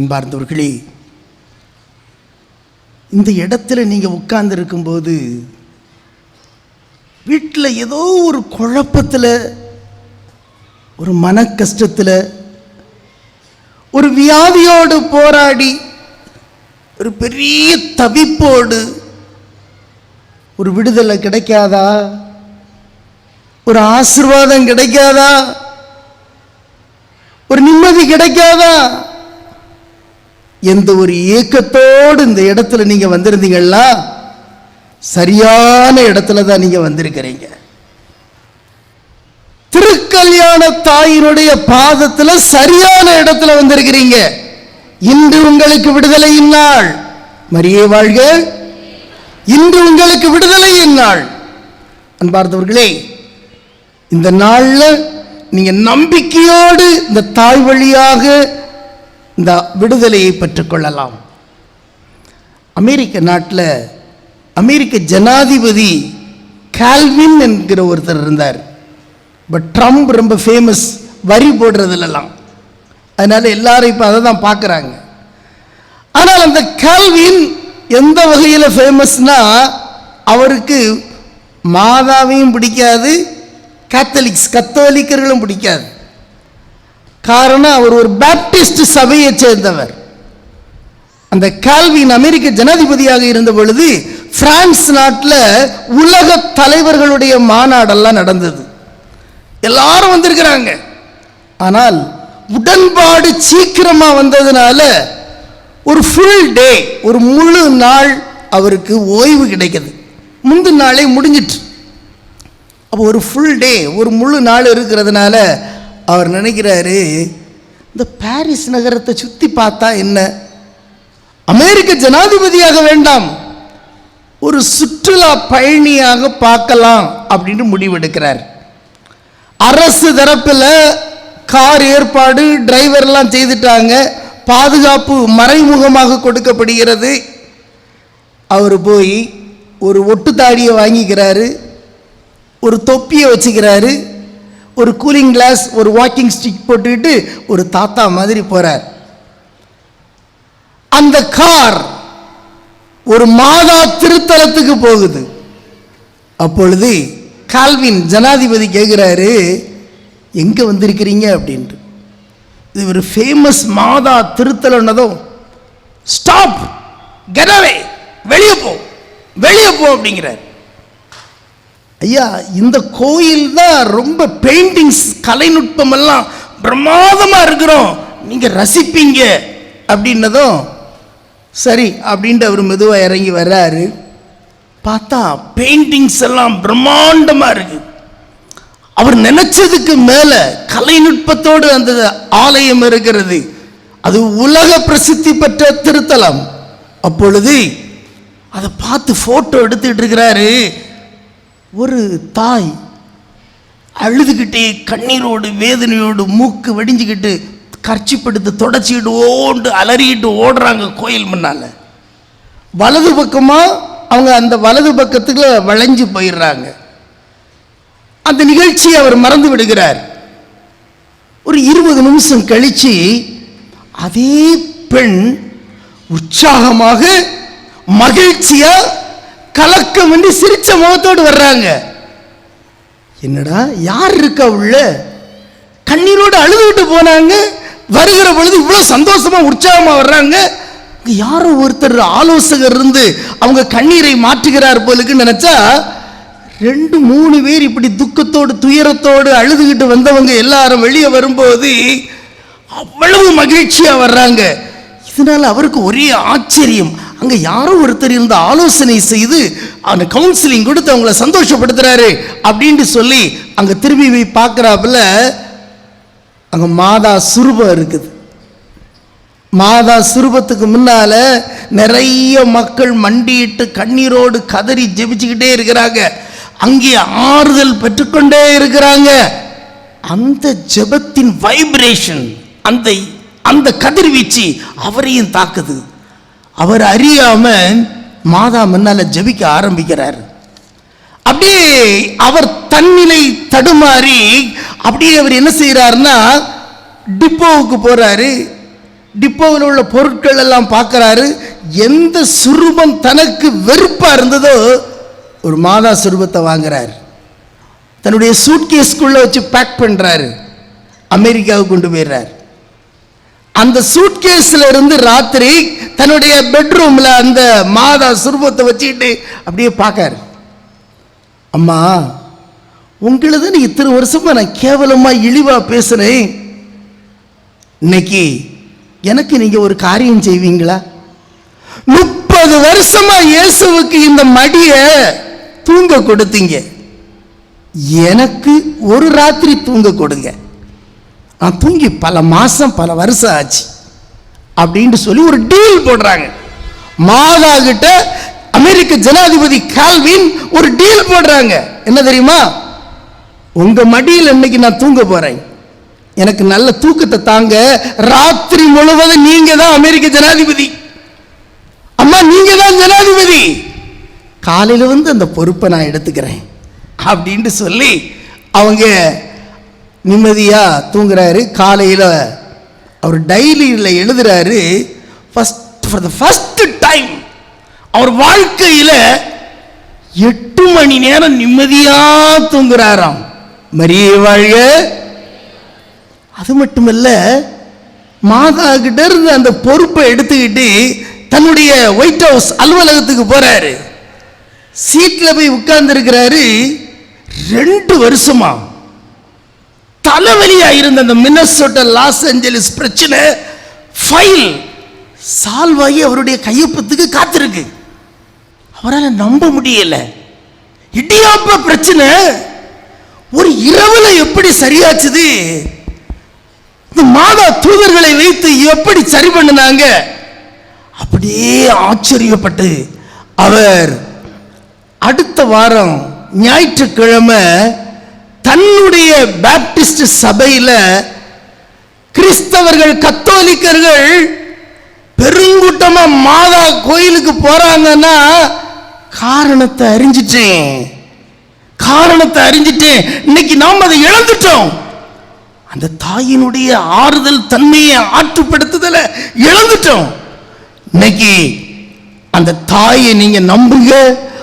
அன்பார்ந்தவர்களே இந்த இடத்துல நீங்கள் உட்கார்ந்து இருக்கும்போது வீட்டில் ஏதோ ஒரு குழப்பத்தில் ஒரு மன கஷ்டத்தில் ஒரு வியாதியோடு போராடி ஒரு பெரிய தவிப்போடு ஒரு விடுதலை கிடைக்காதா? ஒரு ஆசிர்வாதம் கிடைக்காதா? ஒரு நிம்மதி கிடைக்காதா? எந்த ஒரு இயக்கத்தோடு இந்த இடத்துல நீங்க வந்திருந்தீங்களா சரியான இடத்துல தான் நீங்க வந்திருக்கிறீங்க. திருக்கல்யாண தாயினுடைய பாதத்துல சரியான இடத்துல வந்திருக்கிறீங்க. இன்று உங்களுக்கு விடுதலையின் நாள் மரியே வாழ்க. இன்று உங்களுக்கு விடுதலையின் நாள் அன்பார்ந்தவர்களே இந்த நாள்ல நீங்க நம்பிக்கையோடு இந்த தாய் வழியாக இந்த விடுதலையை பெற்றுக்கொள்ளலாம். அமெரிக்க நாட்டில் அமெரிக்க ஜனாதிபதி கால்வின் என்கிற ஒருத்தர் இருந்தார். பட் ட்ரம்ப் ரொம்ப ஃபேமஸ் வரி போடுறதுலலாம். அதனால் எல்லாரும் இப்போ அதை தான் பார்க்குறாங்க ஆனால் அந்த கால்வின் எந்த வகையில் ஃபேமஸ்னா அவருக்கு மாதாவையும் பிடிக்காது கேத்தலிக்ஸ் கத்தோலிக்கர்களும் பிடிக்காது. காரணம் அவர் ஒரு பேப்டிஸ்ட் சபையை சேர்ந்தவர். அந்த கால்வின் அமெரிக்க ஜனாதிபதியாக இருந்த பொழுது பிரான்ஸ் நாட்டில் உலக தலைவர்களுடைய மாநாடெல்லாம் நடந்தது. எல்லாரும் வந்திருக்கிறாங்க. ஆனால் உடன்பாடு சீக்கிரமாக வந்ததுனால ஒரு ஃபுல் டே ஒரு முழு நாள் அவருக்கு ஓய்வு கிடைக்குது. முந்தின நாளே முடிஞ்சிட்டு. அப்போ ஒரு ஃபுல் டே ஒரு முழு நாள் இருக்கிறதுனால அவர் நினைக்கிறாரு இந்த பாரிஸ் நகரத்தை சுற்றி பார்த்தா என்ன? அமெரிக்க ஜனாதிபதியாக வேண்டாம். ஒரு சுற்றுலா பயணியாக பார்க்கலாம் அப்படின்னு முடிவெடுக்கிறார். அரசு தரப்பில் கார் ஏற்பாடு டிரைவர்லாம் செய்துட்டாங்க. பாதுகாப்பு மறைமுகமாக கொடுக்கப்படுகிறது. அவர் போய் ஒரு ஒட்டு தாடியை வாங்கிக்கிறாரு. ஒரு தொப்பியை வச்சுக்கிறாரு. ஒரு கூலிங் கிளாஸ் ஒரு வாக்கிங் ஸ்டிக் போட்டுக்கிட்டு ஒரு தாத்தா மாதிரி போகிறார் அந்த கார் ஒரு மாதா திருத்தலத்துக்கு போகுது. அப்பொழுது கால்வின் ஜனாதிபதி கேட்குறாரு எங்கே வந்திருக்கிறீங்க? அப்படின்ட்டு. இது ஒரு ஃபேமஸ் மாதா திருத்தலன்னதும் ஸ்டாப் கெனவே வெளியே போ! வெளியே போ! அப்படிங்கிறார். ஐயா இந்த கோயில் தான் ரொம்ப பெயிண்டிங்ஸ் கலைநுட்பம் எல்லாம் பிரமாதமாக இருக்கிறோம். நீங்கள் ரசிப்பீங்க அப்படின்னதும் சரி அப்படின்ட்டு அவர் மெதுவாக இறங்கி வர்றாரு. பார்த்தா பெயிண்டிங்ஸ் எல்லாம் பிரம்மாண்டமாக இருக்கு. அவர் நினைச்சதுக்கு மேலே கலைநுட்பத்தோடு அந்த ஆலயம் இருக்கிறது. அது உலக பிரசித்தி பெற்ற திருத்தலம். அப்பொழுது அதை பார்த்து ஃபோட்டோ எடுத்துட்டு இருக்கிறாரு. ஒரு தாய் அழுதுகிட்டே கண்ணீரோடு வேதனையோடு மூக்கு வெடிஞ்சுக்கிட்டு கர்ச்சிப்படுத்து தொடச்சிக்கிட்டு ஓண்டு அலறிக்கிட்டு ஓடுறாங்க கோயில் முன்னால. வலது பக்கமாக அவங்க அந்த வலது பக்கத்தில் வளைஞ்சு போயிடுறாங்க. அந்த நிகழ்ச்சியை அவர் மறந்து விடுகிறார். ஒரு இருபது நிமிஷம் கழிச்சு அதே பெண் உற்சாகமாக மகிழ்ச்சியாக கலக்கம் என்று சிரிச்ச முகத்தோடு வர்றாங்க. என்னடா யார் இருக்கா உள்ள? கண்ணீரோடு அழுதுகிட்டு போனாங்க. வருகிற பொழுது இவ்வளோ சந்தோஷமா உற்சாகமாக வர்றாங்க. யாரோ ஒருத்தர் ஆலோசகர் இருந்து அவங்க கண்ணீரை மாற்றுகிறார் போலுக்கு நினச்சா ரெண்டு மூணு பேர் இப்படி துக்கத்தோடு துயரத்தோடு அழுதுகிட்டு வந்தவங்க எல்லாரும் வெளியே வரும்போது அவ்வளவு மகிழ்ச்சியாக வர்றாங்க. இதனால் அவருக்கு ஒரே ஆச்சரியம். அங்கே யாரோ ஒருத்தர் இருந்து ஆலோசனை செய்து அந்த கவுன்சிலிங் கொடுத்து அவங்கள சந்தோஷப்படுத்துறாரு அப்படின்ட்டு சொல்லி அங்கே திரும்பி போய் பார்க்கறாப்புல அங்கே மாதா சுரூபம் இருக்குது. மாதா சுரூபத்துக்கு முன்னால நிறைய மக்கள் மண்டியிட்டு கண்ணீரோடு கதறி ஜெபிச்சுக்கிட்டே இருக்கிறாங்க. அங்கே ஆறுதல் பெற்றுக்கொண்டே இருக்கிறாங்க. அந்த ஜெபத்தின் வைப்ரேஷன் அந்த அந்த கதிர்வீச்சு அவரையும் தாக்குது. அவர் அறியாம மாதா முன்னால ஜெபிக்க ஆரம்பிக்கிறார். அப்படியே அவர் தன்னிலை தடுமாறி அப்படியே அவர் என்ன செய்யறாருன்னா டிப்போவுக்கு போறாரு. டிப்போவில் உள்ள பொருட்கள் எல்லாம் பார்க்கறாரு. எந்த சுரூபம் தனக்கு வெறுப்பா இருந்ததோ ஒரு மாதா சுரூபத்தை வாங்குறாரு. தன்னுடைய சூட்கேஸ்க்குள்ள வச்சு பேக் பண்றாரு. அமெரிக்காவுக்கு கொண்டு போயிடுறாரு. அந்த சூட்கேஸ்ல இருந்து ராத்திரி தன்னுடைய பெட்ரூமில் அந்த மாதா சுரூபத்தை வச்சுக்கிட்டு அப்படியே பார்க்காரு. அம்மா உங்களது நீ இத்தனை வருஷமா நான் கேவலமாக இழிவாக பேசுனேன். இன்னைக்கு எனக்கு நீங்கள் ஒரு காரியம் செய்வீங்களா? முப்பது வருஷமா இயேசுவுக்கு இந்த மடியை தூங்க கொடுத்தீங்க. எனக்கு ஒரு ராத்திரி தூங்க கொடுங்க. நான் தூங்கி பல மாதம் பல வருஷம் ஆச்சு. அப்படின்னு சொல்லி ஒரு டீல் போடுறாங்க. மாதா கிட்ட அமெரிக்க ஜனாதிபதி கால்வின் ஒரு டீல் போடுறாங்க. என்ன தெரியுமா? உங்க மடியில் இன்னைக்கு நான் தூங்க போறேன். எனக்கு நல்ல தூக்கத்தை தாங்க ராத்திரி முழுவதும் நீங்க தான் அமெரிக்க ஜனாதிபதி. அம்மா நீங்க தான் ஜனாதிபதி. காலையில வந்து அந்த பொறுப்பை நான் எடுத்துக்கிறேன். அப்படின்ட்டு சொல்லி அவங்க நிம்மதியா தூங்குறாரு. காலையில அவர் டைரியில் எழுதுறாரு first for the first time அவர் வாழ்க்கையில் எட்டு மணி நேரம் நிம்மதியாக தூங்குறாராம். மரியே வாழ்க. அது மட்டுமல்ல மாதா கிட்ட இருந்து அந்த பொறுப்பை எடுத்துக்கிட்டு தன்னுடைய ஒயிட் ஹவுஸ் அலுவலகத்துக்கு போறாரு. சீட்டில் போய் உட்கார்ந்து இருக்கிறாரு ரெண்டு வருஷமாக தலைவலியா இருந்த அந்த மின்னசோட்டா லாஸ் ஏஞ்சலிஸ் பிரச்சனை ஃபைல் சால்வ் ஆகி அவருடைய கையொப்பத்துக்கு காத்திருக்கு. அவரால் நம்ப முடியல. இடியாப்ப பிரச்சனை. ஒரு இரவுல எப்படி சரியாச்சுது? இந்த மாதா தூதர்களை வைத்து எப்படி சரி பண்ணினாங்க? அப்படியே ஆச்சரியப்பட்டு அவர் அடுத்த வாரம் ஞாயிற்றுக்கிழமை தன்னுடைய பேப்டிஸ்ட் சபையில் கிறிஸ்தவர்கள் கத்தோலிக்கர்கள் பெருங்கூட்டமா மாதா கோயிலுக்கு போறாங்கன்னா காரணத்தை அறிஞ்சிட்டேன். காரணத்தை அறிஞ்சிட்டேன். இன்னைக்கு நாம் அதை இழந்துட்டோம். அந்த தாயினுடைய ஆறுதல் தன்மையை ஆற்றுப்படுத்துதலை இழந்துட்டோம். இன்னைக்கு அந்த தாயை நீங்க நம்புங்க.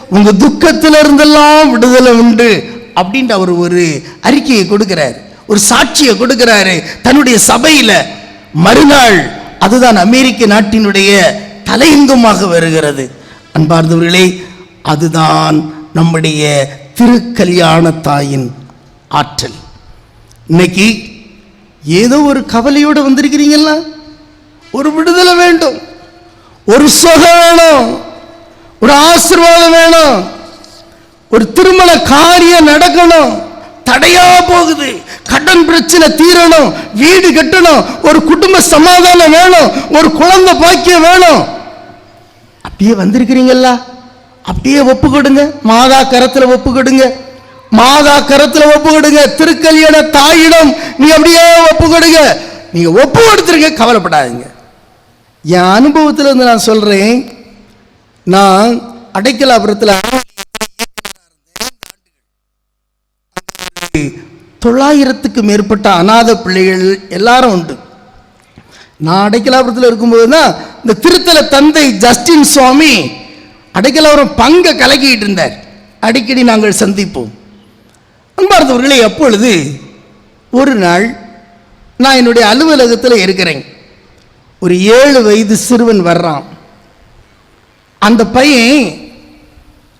உங்க துக்கத்திலிருந்தெல்லாம் விடுதலை உண்டு. அப்படின்ட்டு அவர் ஒரு அறிக்கையை கொடுக்கிறார். ஒரு சாட்சியை கொடுக்கிறாரு. தன்னுடைய சபையில மறுநாள் அதுதான் அமெரிக்க நாட்டினுடைய தலையங்கமாக வருகிறது. அன்பார்ந்தவர்களே அதுதான் நம்முடைய திருக்கல்யாண தாயின் ஆற்றல். இன்னைக்கு ஏதோ ஒரு கவலையோடு வந்திருக்கிறீங்களா? ஒரு விடுதலை வேண்டும். ஒரு சுகம் வேணும் ஒரு ஆசீர்வாதம் வேணும். ஒரு திருமண காரியம் நடக்கணும். தடையா போகுது. கடன் பிரச்சனை தீரணும். வீடு கட்டணும். ஒரு குடும்ப சமாதானம் வேணும். ஒரு குழந்தை பாக்கியம் வேணும். அப்படியே வந்திருக்கிறீங்களா? அப்படியே ஒப்பு கொடுங்க மாதா கரத்துல ஒப்பு கொடுங்க மாதா கரத்துல ஒப்பு கொடுங்க திருக்கல்யாண தாயிடம் நீ அப்படியே ஒப்பு கொடுங்க நீங்க ஒப்பு கொடுத்துருங்க. கவலைப்படாதீங்க. என் அனுபவத்தில் இருந்து நான் சொல்றேன். நான் அடைக்கலாபுரத்தில் தொள்ளாயிரத்துக்கு மேற்பட்ட அநாத பிள்ளைகள் எல்லாரும் உண்டு. நான் அடைக்கலாபுரத்தில் இருக்கும்போது தான் இந்த திருத்தல தந்தை ஜஸ்டின் சுவாமி அடைக்கலாபுரம் பங்கை கலக்கிட்டு இருந்தார். அடிக்கடி நாங்கள் சந்திப்போம். அன்பார்ந்தவர்களே எப்பொழுது ஒரு நாள் நான் என்னுடைய அலுவலகத்தில் இருக்கிறேன். ஒரு ஏழு வயது சிறுவன் வர்றான். அந்த பையன்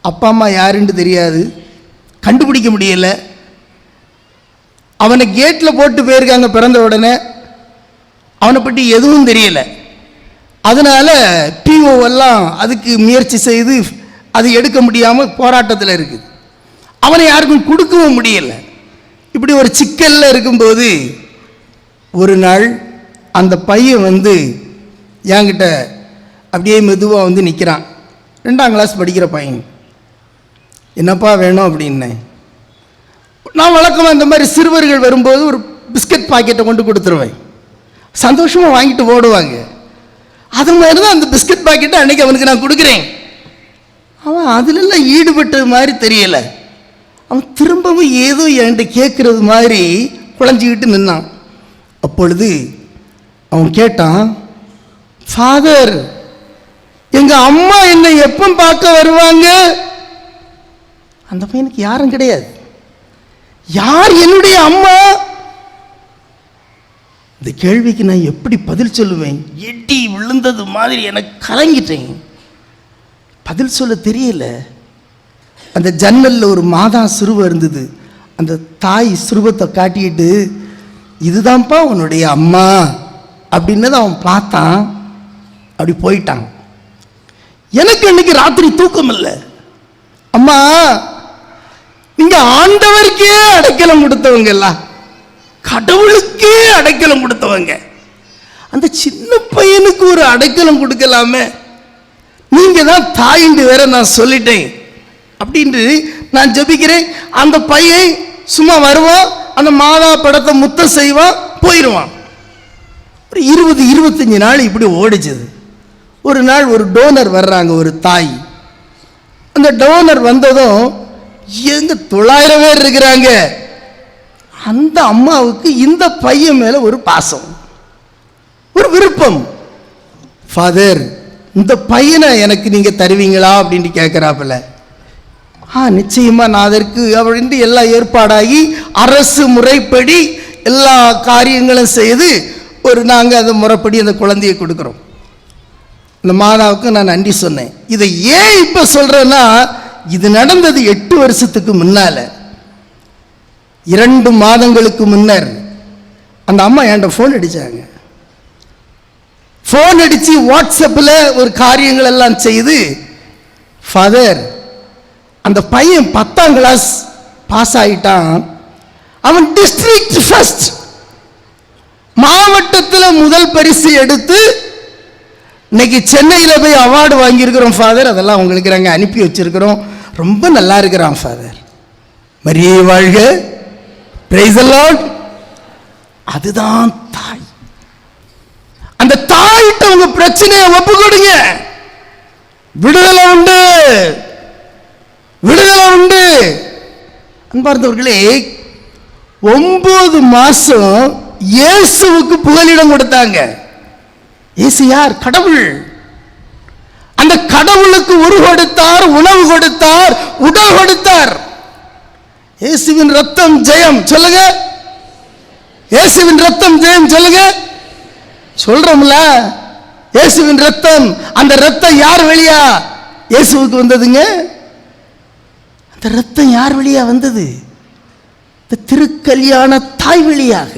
அப்பா அம்மா யாருன்னு தெரியாது. கண்டுபிடிக்க முடியல. அவனை கேட்டில் போட்டு போயிருக்காங்க பிறந்த உடனே அவனை பற்றி எதுவும் தெரியலை. அதனால் பிஓவெல்லாம் அதுக்கு முயற்சி செய்து அது எடுக்க முடியாமல் போராட்டத்தில் இருக்குது. அவனை யாருக்கும் கொடுக்கவும் முடியல. இப்படி ஒரு சிக்கலில் இருக்கும்போது ஒரு நாள் அந்த பையன் வந்து என்கிட்ட அப்படியே மெதுவாக வந்து நிற்கிறான் ரெண்டாம் கிளாஸ் படிக்கிற பையன். என்னப்பா வேணும்? அப்படின்னேன். நான் வழக்கமாக இந்த மாதிரி சிறுவர்கள் வரும்போது ஒரு பிஸ்கட் பாக்கெட்டை கொண்டு கொடுத்துருவேன். சந்தோஷமாக வாங்கிட்டு ஓடுவாங்க. அது மாதிரி தான் அந்த பிஸ்கட் பாக்கெட்டை அன்றைக்கி அவனுக்கு நான் கொடுக்குறேன். அவன் அதிலெல்லாம் ஈடுபட்டது மாதிரி தெரியலை. அவன் திரும்பவும் ஏதோ என்கிட்ட கேட்குறது மாதிரி குழஞ்சிக்கிட்டு நின்னான். அப்பொழுது அவன் கேட்டான் ஃபாதர் எங்கள் அம்மா என்னை எப்போ பார்க்க வருவாங்க? அந்த பையனுக்கு யாரும் கிடையாது. யார் என்னுடைய அம்மா? இந்த கேள்விக்கு நான் எப்படி பதில் சொல்லுவேன்? எட்டி விழுந்தது மாதிரி எனக்கு கலங்கிட்டேன். பதில் சொல்ல தெரியல. அந்த ஜன்னல்ல ஒரு மாதா சிறுவ இருந்தது. அந்த தாய் சிறுவத்தை காட்டிக்கிட்டு இதுதான்ப்பா உன்னுடைய அம்மா. அப்படின்னதை அவன் பார்த்தான். அப்படி போயிட்டான். எனக்கு இன்னைக்கு ராத்திரி தூக்கம் இல்லை அம்மா நீங்க ஆண்டவருக்கே அடைக்கலம் கொடுத்தவங்க எல்லாம் கடவுளுக்கே அடைக்கலம் கொடுத்தவங்க. அந்த சின்ன பையனுக்கு ஒரு அடைக்கலம் கொடுக்கலாமே. நீங்க தான் தாயின்னு வேற நான் சொல்லிட்டேன். அப்படின்ட்டு நான் ஜபிக்கிறேன். அந்த பையன் சும்மா வருவான் அந்த மாதா படத்தை முத்தம் செய்வான் போயிடுவான் ஒரு இருபது இருபத்தஞ்சு நாள் இப்படி ஓடிச்சது. ஒரு நாள் ஒரு டோனர் வர்றாங்க ஒரு தாய். அந்த டோனர் வந்ததும் எங்க தொள்ளாயிரம் பேர் இருக்கிறாங்க. அந்த அம்மாவுக்கு இந்த பையன் மேல ஒரு பாசம் ஒரு விருப்பம். ஃபாதர் இந்த பையனை எனக்கு நீங்க தருவீங்களா? அப்படின்ட்டு கேட்குறாப்புல ஆ நிச்சயமா நான் அதற்கு அப்படின்ட்டு எல்லாம் ஏற்பாடாகி அரசு முறைப்படி எல்லா காரியங்களும் செய்து ஒரு நாங்கள் அதை முறைப்படி அந்த குழந்தையை கொடுக்குறோம். இந்த மாதாவுக்கு நான் நன்றி சொன்னேன். இதை ஏன் இப்போ சொல்கிறேன்னா இது நடந்தது எட்டு வருஷத்துக்கு முன்னால. இரண்டு மாதங்களுக்கு முன்னர். அந்த அம்மா என்கிட்ட ஃபோன் அடித்தாங்க ஃபோன் அடித்து வாட்ஸ்அப்பில் ஒரு காரியங்கள் எல்லாம் செய்து ஃபாதர் அந்த பையன் பத்தாம் கிளாஸ் பாஸ் ஆகிட்டான் அவன் டிஸ்ட்ரிக்ட் ஃபர்ஸ்ட் மாவட்டத்தில் முதல் பரிசு எடுத்து இன்னைக்கு சென்னையில் போய் அவார்டு வாங்கியிருக்கிறோம் ஃபாதர் அதெல்லாம் உங்களுக்கு நாங்கள் அனுப்பி வச்சிருக்கிறோம். ரொம்ப நல்லா இருக்கிறான் ஃபாதர் மரியே வாழ்க. பிரைஸ் அதுதான் தாய். அந்த தாயிட்ட உங்க பிரச்சனையை ஒப்பு கொடுங்க விடுதலை உண்டு. விடுதலை உண்டு. அன்பார்ந்தவர்களே ஒன்பது மாசம் இயேசுவுக்கு புகலிடம் கொடுத்தாங்க. இயேசு யார்? கடவுள். அந்த கடவுளுக்கு உரு கொடுத்தார் உணவு கொடுத்தார் உடல் கொடுத்தார். இயேசுவின் ரத்தம் ஜெயம் சொல்லுங்க. இயேசுவின் ரத்தம் ஜெயம் சொல்லுங்க. சொல்றோம்ல. இயேசுவின் ரத்தம் அந்த ரத்தம் யார் வழியா இயேசுவுக்கு வந்ததுங்க. அந்த ரத்தம் யார் வழியா வந்தது? இந்த திருக்கல்யாண தாய் வழியாக.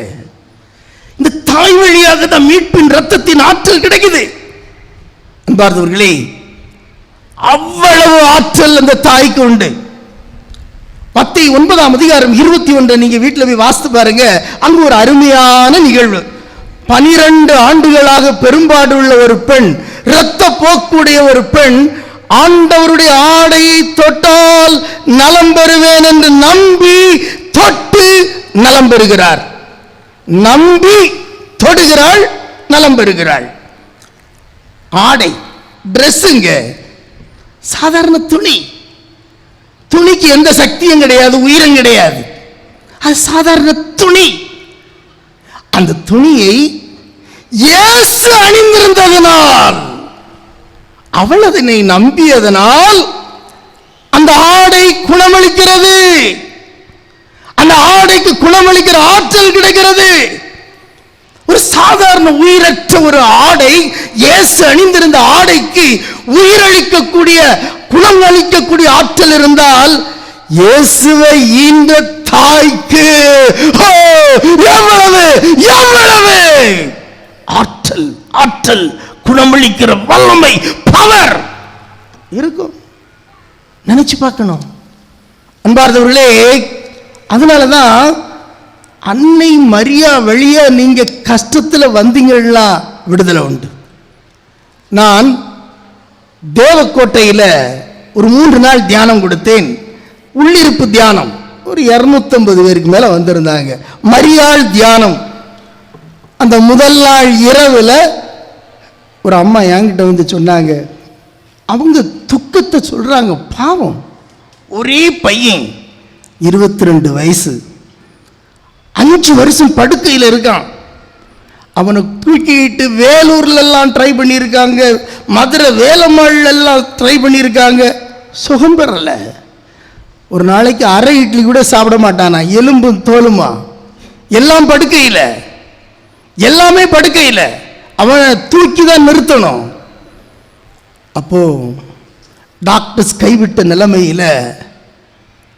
இந்த தாய் வழியாக தான் மீட்பின் ரத்தத்தின் ஆற்றல் கிடைக்குது. அன்பார்ந்தவர்களே அவ்வளவு ஆற்றல் அந்த தாய்க்கு உண்டு. பத்தை ஒன்பதாம் அதிகாரம் இருபத்தி ஒன்று நீங்க வீட்டில் போய் வாசித்து பாருங்க. அங்கு ஒரு அருமையான நிகழ்வு. பனிரெண்டு ஆண்டுகளாக பெரும்பாடு உள்ள ஒரு பெண் இரத்த போக்குடைய ஒரு பெண் ஆண்டவருடைய ஆடையை தொட்டால் நலம் பெறுவேன் என்று நம்பி தொட்டு நலம் பெறுகிறார். நம்பி தொடுகிறாள் நலம் பெறுகிறாள். ஆடை ட்ரெஸ்ஸுங்க சாதாரண துணி. துணிக்கு எந்த சக்தியும் கிடையாது உயிரும் கிடையாது. அது சாதாரண துணி. அந்த துணியை இயேசு அணிந்திருந்ததனால் அவள் அதனை நம்பியதனால் அந்த ஆடை குணமளிக்கிறது. அந்த ஆடைக்கு குணமளிக்கிற ஆற்றல் கிடைக்கிறது. ஒரு சாதாரண உயிரற்ற ஒரு ஆடை இயேசு அணிந்திருந்த ஆடைக்கு உயிரளிக்கக்கூடிய குணம் அளிக்கக்கூடிய ஆற்றல் இருந்தால் இயேசுவை ஈன்ற தாய்க்கு. ஓ, எவ்வளவு எவ்வளவு? ஆற்றல் ஆற்றல் குணமளிக்கிற வல்லமை பவர் இருக்கும். நினைச்சு பார்க்கணும். அன்பார்ந்தவர்களே அதனால தான் அன்னை மரியா வழியா நீங்க கஷ்டத்தில் வந்தீங்கன்னா விடுதலை உண்டு. நான் தேவக்கோட்டையில் ஒரு மூன்று நாள் தியானம் கொடுத்தேன். உள்ளிருப்பு தியானம். ஒரு இரநூத்தம்பது பேருக்கு மேலே வந்திருந்தாங்க. மரியாள் தியானம். அந்த முதல் நாள் இரவில் ஒரு அம்மா என்கிட்ட வந்து சொன்னாங்க. அவங்க துக்கத்தை சொல்கிறாங்க பாவம். ஒரே பையன் இருபத்தி ரெண்டு வயசு. அஞ்சு வருஷம் படுக்கையில் இருக்கான். அவனை தூக்கிட்டு வேலூர்லெல்லாம் ட்ரை பண்ணியிருக்காங்க. மதுரை வேலம்மாள்லெல்லாம் ட்ரை பண்ணியிருக்காங்க. சுகம் பெறலை. ஒரு நாளைக்கு அரை இட்லி கூட சாப்பிட மாட்டானா? எலும்பும் தோலுமா? எல்லாம் படுக்கையில். எல்லாமே படுக்கையில். அவனை தூக்கி தான் நிறுத்தணும். அப்போது டாக்டர்ஸ் கைவிட்ட நிலைமையில்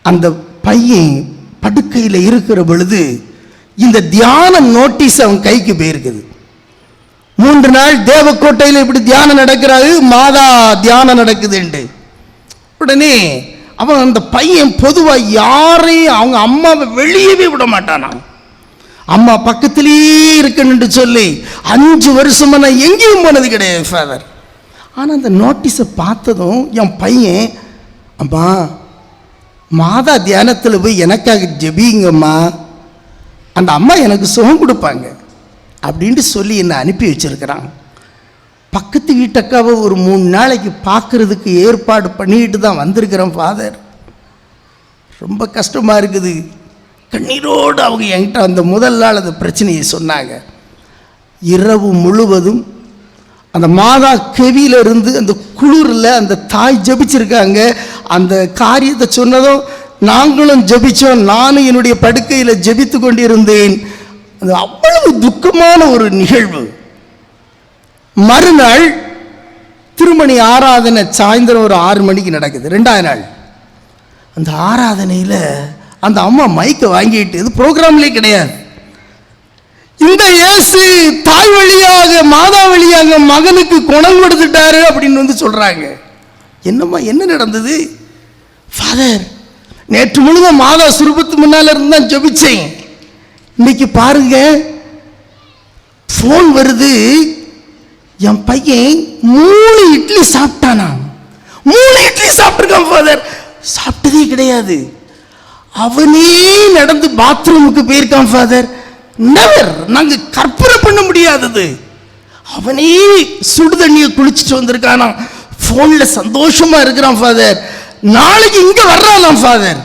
அந்த பையன் படுக்கையில் இருக்கிற பொழுது இந்த தியான நோட்டீஸ் அவன் கைக்கு போயிருக்குது. மூன்று நாள் தேவக்கோட்டையில் இப்படி தியானம் நடக்கிறாரு மாதா தியானம் நடக்குதுண்டு உடனே அவன் அந்த பையன் பொதுவாக யாரையும் அவங்க அம்மாவை வெளியவே விட மாட்டானான் அம்மா பக்கத்திலேயே இருக்கணும்னு சொல்லி அஞ்சு வருஷமாக நான் எங்கேயும் போனது கிடையாது ஃபாதர் ஆனால் அந்த நோட்டீஸை பார்த்ததும் என் பையன் அம்மா மாதா தியானத்தில் போய் எனக்காக ஜெபிங்கம்மா. அந்த அம்மா எனக்கு சுகம் கொடுப்பாங்க அப்படின்ட்டு சொல்லி என்னை அனுப்பி வச்சிருக்கிறான் பக்கத்து வீட்டக்காவை ஒரு மூணு நாளைக்கு பார்க்குறதுக்கு ஏற்பாடு பண்ணிக்கிட்டு தான் வந்திருக்கிறேன் ஃபாதர் ரொம்ப கஷ்டமாக இருக்குது. கண்ணீரோடு அவங்க என்கிட்ட அந்த முதல் நாள் அந்த பிரச்சனையை சொன்னாங்க. இரவு முழுவதும் அந்த மாதா கெவியில இருந்து அந்த குளிரில் அந்த தாய் ஜெபிச்சிருக்காங்க. அந்த காரியத்தை சொன்னதும் நாங்களும் ஜெபிச்சோம் நானும் என்னுடைய படுக்கையில் ஜெபித்து கொண்டிருந்தேன். அது அவ்வளவு துக்கமான ஒரு நிகழ்வு. மறுநாள் திருமணி ஆராதனை சாயந்தரம் ஒரு ஆறு மணிக்கு நடக்குது ரெண்டாவது நாள். அந்த ஆராதனையில் அந்த அம்மா மைக்கை வாங்கிட்டு இது ப்ரோக்ராம்லேயே கிடையாது. இந்த இயேசு தாய் வழியாக மாதா வழியாக மகனுக்கு குணம் கொடுத்துட்டாரு அப்படின்னு வந்து சொல்கிறாங்க என்னம்மா என்ன நடந்தது? ஃபாதர் நேற்று முழுதும் மாதா சுரூபத்து முன்னால இருந்து தான் ஜெபிச்சேன். இன்னைக்கு பாருங்க ஃபோன் வருது. என் பையன் மூணு இட்லி சாப்பிட்டானா? மூணு இட்லி சாப்பிட்டுருக்கான் ஃபாதர் சாப்பிட்டதே கிடையாது. அவனே நடந்து பாத்ரூமுக்கு போயிருக்கான் ஃபாதர் நெவர் நாங்க கற்பனை பண்ண முடியாதது. அவனே சுடு தண்ணியை குளிச்சுட்டு வந்திருக்கானா ஃபோனில் சந்தோஷமா இருக்கிறான் ஃபாதர் நாளைக்கு இங்கே வர்றானாம் ஃபாதர்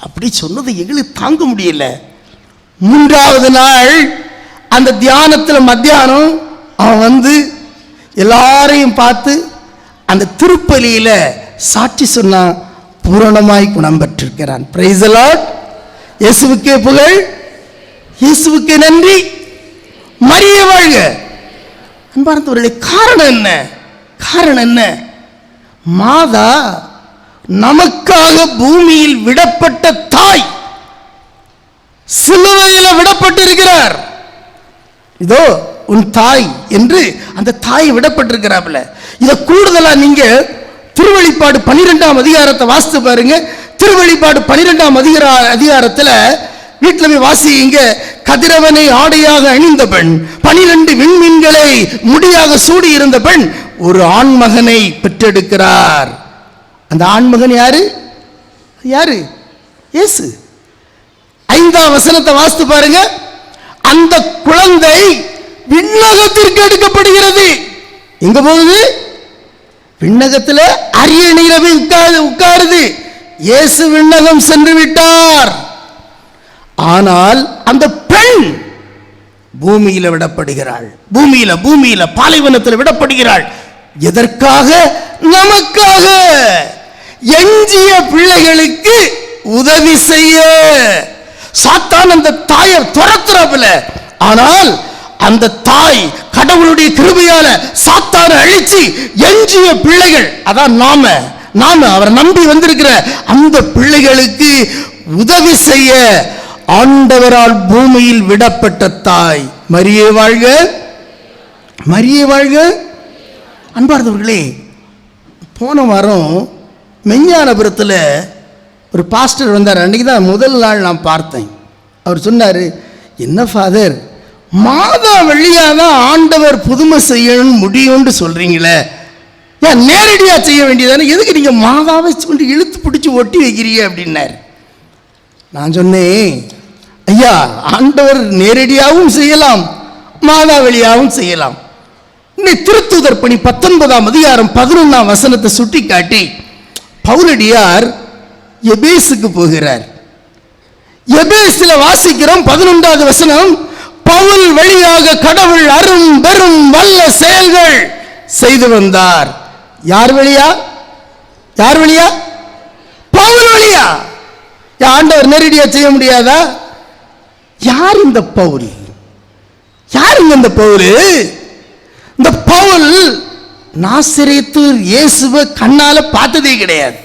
அப்படி சொன்னது எங்களுக்கு தாங்க முடியல. மூன்றாவது நாள் அந்த தியானத்தில் மத்தியானம் அவன் வந்து எல்லாரையும் பார்த்து அந்த திருப்பலியில சாட்சி சொன்னான் பூரணமாய் குணம் பெற்றிருக்கிறான். பிரைஸ் இயேசுவுக்கே புகழ். இயேசுவுக்கே நன்றி. மரிய வாழ்க. அன்பார்ந்தவர்களே காரணம் என்ன? காரணம் என்ன? மாதா நமக்காக பூமியில் விடப்பட்ட தாய் சிலுவையில் விடப்பட்டிருக்கிறார். இதோ உன் தாய் என்று அந்த தாய் விடப்பட்டிருக்கிறாப்ல இதை கூடுதலா நீங்க திருவழிப்பாடு பன்னிரெண்டாம் அதிகாரத்தை வாசித்து பாருங்க. திருவழிப்பாடு பன்னிரெண்டாம் அதிகார அதிகாரத்துல வீட்டில் போய் வாசிங்க. கதிரவனை ஆடையாக அணிந்த பெண் பனிரெண்டு விண்மீன்களை முடியாக சூடி இருந்த பெண் ஒரு ஆண்மகனை பெற்றெடுக்கிறார். அந்த ஆண்மகன் யாரு? யாரு? இயேசு. ஐந்தாம் வசனத்தை வாசித்து பாருங்க. அந்த குழந்தை விண்ணகத்திற்கு எடுக்கப்படுகிறது. எங்க போகுது? விண்ணகத்தில் அரிய போய் உட்காரு உட்காருது. இயேசு விண்ணகம் சென்று விட்டார். ஆனால் அந்த பெண் பூமியில விடப்படுகிறாள். பூமியில பூமியில பாலைவனத்தில் விடப்படுகிறாள். எதற்காக? நமக்காக. எஞ்சிய பிள்ளைகளுக்கு உதவி செய்ய. சாத்தான் அந்த தாயை துரத்துறப்புல. ஆனால் அந்த தாய் கடவுளுடைய கிருபையால சாத்தான அழிச்சு எஞ்சிய பிள்ளைகள் அதான் நாம நாம அவரை நம்பி வந்திருக்கிற அந்த பிள்ளைகளுக்கு உதவி செய்ய ஆண்டவரால் பூமியில் விடப்பட்ட தாய் மரியே வாழ்க மரியே வாழ்க. அன்பார்ந்தவர்களே போன வாரம் மெஞ்ஞானபுரத்தில் ஒரு பாஸ்டர் வந்தார். அன்றைக்கி தான் முதல் நாள் நான் பார்த்தேன். அவர் சொன்னார் என்ன ஃபாதர் மாதா வழியாக தான் ஆண்டவர் புதுமை செய்யணும் முடியும்னு சொல்கிறீங்களே ஏன் நேரடியாக செய்ய வேண்டியதானே? எதுக்கு நீங்கள் மாதாவை கொண்டு இழுத்து பிடிச்சி ஒட்டி வைக்கிறீங்க? அப்படின்னார். நான் சொன்னேன் ஐயா ஆண்டவர் நேரடியாகவும் செய்யலாம் மாதா வழியாகவும் செய்யலாம். இன்னைக்கு திருத்துதர் பணி பத்தொன்பதாம் அதிகாரம் பதினொன்றாம் வசனத்தை சுட்டி காட்டி பவுலடியார் எபேசுக்கு போகிறார். எபேசில் வாசிக்கிறோம் பதினொன்றாவது வசனம் பவுல் வழியாக கடவுள் அரும் பெரும் வல்ல செயல்கள் செய்து வந்தார். யார் வழியா? யார் வழியா? பவுல் வழியா. ஆண்டவர் நேரடியா செய்ய முடியாதா? யார் இந்த பவுல்? யாருங்க இந்த பவுல்? இந்த பவுல் நாசிரியத்து இயேசுவை கண்ணால பார்த்ததே கிடையாது.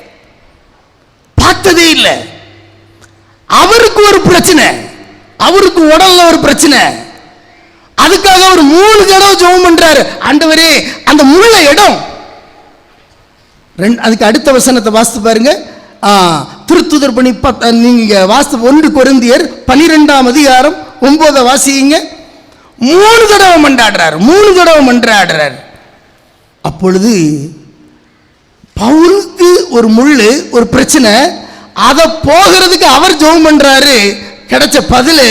பார்த்ததே இல்லை. அவருக்கு ஒரு பிரச்சனை. அவருக்கு உடல்ல ஒரு பிரச்சனை. அதுக்காக அவர் மூணு தடவை ஜெபம் பண்றாரு. ஆண்டவரே அந்த முள்ள இடம். ரெண்டு அதுக்கு அடுத்த வசனத்தை வாசித்து பாருங்க. திருத்துதர் பணி பத் நீங்க வாஸ்து ஒன்று கொரிந்தியர் பனிரெண்டாம் அதிகாரம் ஒன்பதை வாசிங்க மூணு தடவை மண்டாடுறாரு. மூணு தடவை மன்றாடுறாரு அப்பொழுது பவுலுக்கு ஒரு முள்ளு ஒரு பிரச்சனை. அதை போகிறதுக்கு அவர் ஜெபம் பண்றாரு. கிடைச்ச பதில்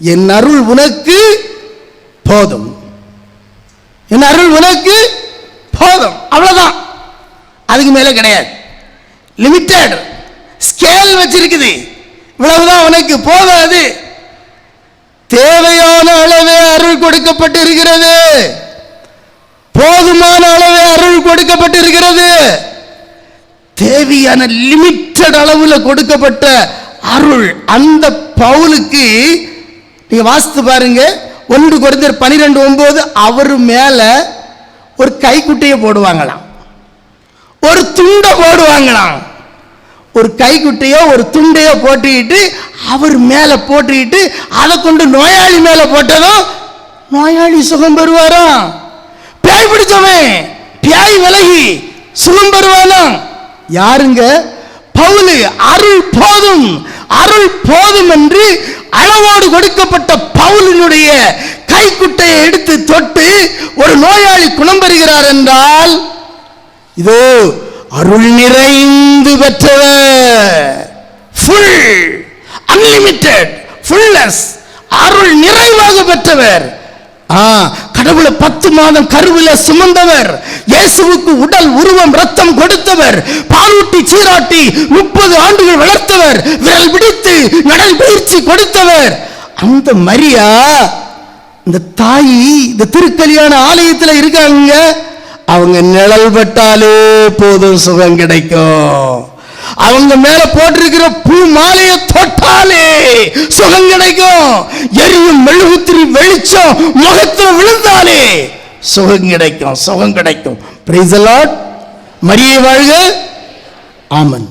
என் அருள் உனக்கு போதும். என் அருள் உனக்கு போதும். அவ்வளவுதான். அதுக்கு மேலே கிடையாது. லிமிட்டட் ஸ்கேல் வச்சிருக்குது. இவ்வளவுதான் உனக்கு போதாது. தேவையான அளவே அருள் கொடுக்கப்பட்டு இருக்கிறது போதுமான அளவே அருள் கொடுக்கப்பட்டு இருக்கிறது தேவையான லிமிட்டட் அளவில் கொடுக்கப்பட்ட அருள் அந்த பவுலுக்கு நீங்க வாசித்து பாருங்க. ஒன்று குறைந்தர் பனிரெண்டு ஒன்பது அவர் மேல ஒரு கைக்குட்டையை போடுவாங்களாம். ஒரு துண்டை போடுவாங்களாம். ஒரு கைக்குட்டையோ ஒரு துண்டையோ போட்டுக்கிட்டு அவர் மேல போட்டுக்கிட்டு அதை கொண்டு நோயாளி மேல போட்டதும் நோயாளி சுகம் பெறுவாராம். பேய் பிடிச்சவன் பேய் விலகி சுகம் பெறுவானாம். யாருங்க? பவுலு அருள் போதும் அருள் போதும் என்று அளவோடு கொடுக்கப்பட்ட பவுலினுடைய கைக்குட்டையை எடுத்து தொட்டு ஒரு நோயாளி குணம் பெறுகிறார் என்றால் இதோ அருள் நிறைந்து பெற்றவர். ஃபுல் அன்லிமிட்டெட் ஃபுல்னஸ் அருள் நிறைவாக பெற்றவர். கடவுளை பத்து மாதம் கருவில சுமந்தவர் இயேசுவுக்கு உடல் உருவம் ரத்தம் கொடுத்தவர் பாலூட்டி சீராட்டி முப்பது ஆண்டுகள் வளர்த்தவர் விரல் பிடித்து நடல் பயிற்சி கொடுத்தவர். அந்த மரியா இந்த தாய் இந்த திருக்கல்யாண ஆலயத்துல இருக்காங்க. அவங்க நிழல் பட்டாலே போதும் சுகம் கிடைக்கும். அவங்க மேல போட்டிருக்கிற பூ மாலையை தொட்டாலே சுகம் கிடைக்கும். எரியும் மெழுகுத்திரி வெளிச்சம் முகத்தில் விழுந்தாலே சுகம் கிடைக்கும் சுகம் கிடைக்கும். பிரைஸ் மரியை வாழ்க. ஆமன்.